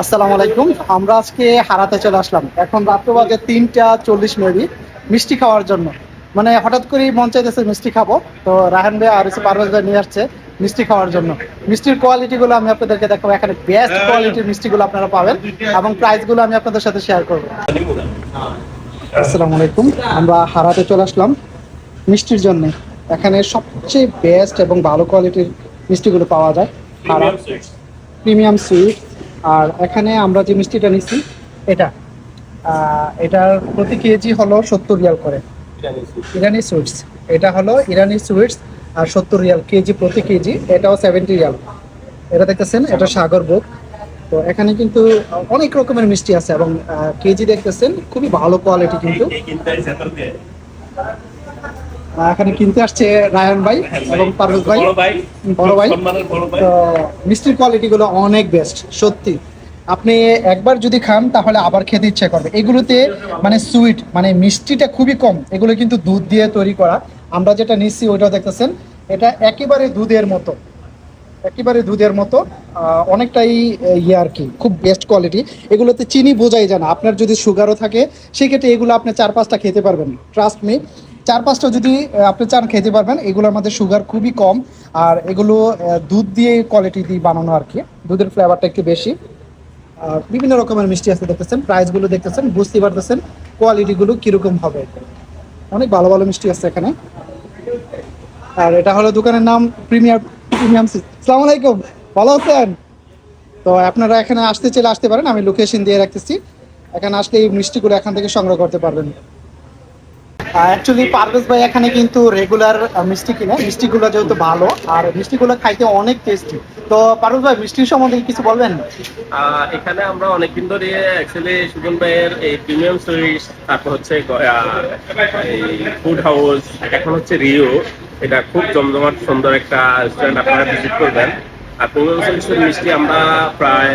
আসসালামু আলাইকুম। আমরা আজকে হারাতে চলে আসলাম। এখন রাত্র বাজে তিনটা চল্লিশ মেবি, মিষ্টি খাওয়ার জন্য। মানে হঠাৎ করেই মন চাইতেছে মিষ্টি খাব। তো রাহান ভাই আর হচ্ছে পারভেজ ভাই নিয়ে আসছে মিষ্টি খাওয়ার জন্য। মিষ্টির কোয়ালিটিগুলো আমি আপনাদেরকে দেখাবো। এখানে বেস্ট কোয়ালিটির মিষ্টিগুলো আপনারা পাবেন এবং প্রাইসগুলো আমি আপনাদের সাথে শেয়ার করব। আসসালামু আলাইকুম। আমরা হারাতে চলে আসলাম মিষ্টির জন্য। এখানে সবচেয়ে বেস্ট এবং ভালো কোয়ালিটির মিষ্টিগুলো পাওয়া যায়। হারা প্রিমিয়াম সুইট আর এখানে আমরা যে মিষ্টিটা নিচ্ছি এটা এটার প্রতি কেজি হলো সত্তর রিয়াল করে ইরানি সুইটস এটা হলো ইরানি সুইটস আর সত্তর রিয়াল কেজি প্রতি কেজি এটাও সেভেন্টি রিয়াল এটা দেখতেছেন এটা সাগর বুক তো এখানে কিন্তু অনেক রকমের মিষ্টি আছে এবং কেজি দেখতেছেন খুবই ভালো কোয়ালিটি কিন্তু এখানে কিনতে আসছে রায়ন ভাই এবং পারভেজ ভাই বড় ভাই তো মিষ্টির কোয়ালিটি গুলো অনেক বেস্ট সত্যি। আপনি একবার যদি খান তাহলে আবার খেতে ইচ্ছে করবে। এগুলোতে মানে সুইট মানে মিষ্টিটা খুবই কম। এগুলো কিন্তু দুধ দিয়ে তৈরি করা। আমরা যেটা নিচ্ছি ওইটাও দেখতেছেন। এটা একেবারে দুধের মতো। একেবারে দুধের মতো। অনেকটাই ইয়ে আর কি খুব বেস্ট কোয়ালিটি এগুলোতে চিনি বোঝাই যায় না। আপনার যদি সুগারও থাকে সেক্ষেত্রে এগুলো আপনি চার পাঁচটা খেতে পারবেন। ট্রাস্ট মি চার পাঁচটা যদি আপনি চান খেতে পারবেন, এগুলোর মধ্যে সুগার খুবই কম। আর এগুলো দুধ দিয়ে কোয়ালিটি দিয়ে বানানো আর কি। দুধের ফ্লেভারটা একটু বেশি। আর বিভিন্ন রকমের মিষ্টি আছে দেখতেছেন প্রাইসগুলো দেখতেছেন, বুঝতে পারতেছেন কোয়ালিটিগুলো কীরকম হবে। অনেক ভালো ভালো মিষ্টি আছে এখানে। আর এটা হলো দোকানের নাম প্রিমিয়ার, প্রিমিয়াম সালাম আলাইকুম, ভালো আছেন? তো আপনারা এখানে আসতে চাইলে আসতে পারেন, আমি লোকেশন দিয়ে রাখতেছি। এখানে আসলে এই মিষ্টিগুলো এখান থেকে সংগ্রহ করতে পারবেন। অ্যাকচুয়ালি পারভেজ ভাই এখানে কিন্তু রেগুলার মিষ্টি কিনে। মিষ্টিগুলো যেহেতু ভালো, আর মিষ্টিগুলো খাইতে অনেক টেস্টি তো পারভেজ ভাই, মিষ্টির সম্বন্ধে কিছু বলবেন? এখানে আমরা অনেকদিন ধরে অ্যাকচুয়ালি সুজন ভাইয়ের এই প্রিমিয়াম সুইটস তারপর হচ্ছে ফুড হাউস এখন হচ্ছে রিও এটা খুব জমজমাট সুন্দর একটা রেস্টুরেন্ট আপনারা ভিজিট করবেন। আর সুইটসের মিষ্টি আমরা প্রায়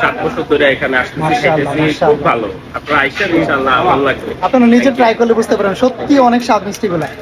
সাত বছর ধরে এখানে আসতেছি মাশাআল্লাহ, খেতেছি খুব ভালো। আপনারা আইসেন ইনশাল্লাহ ভালো লাগবে। আপনারা নিজে ট্রাই করলে বুঝতে পারেন সত্যি অনেক স্বাদ মিষ্টিগুলো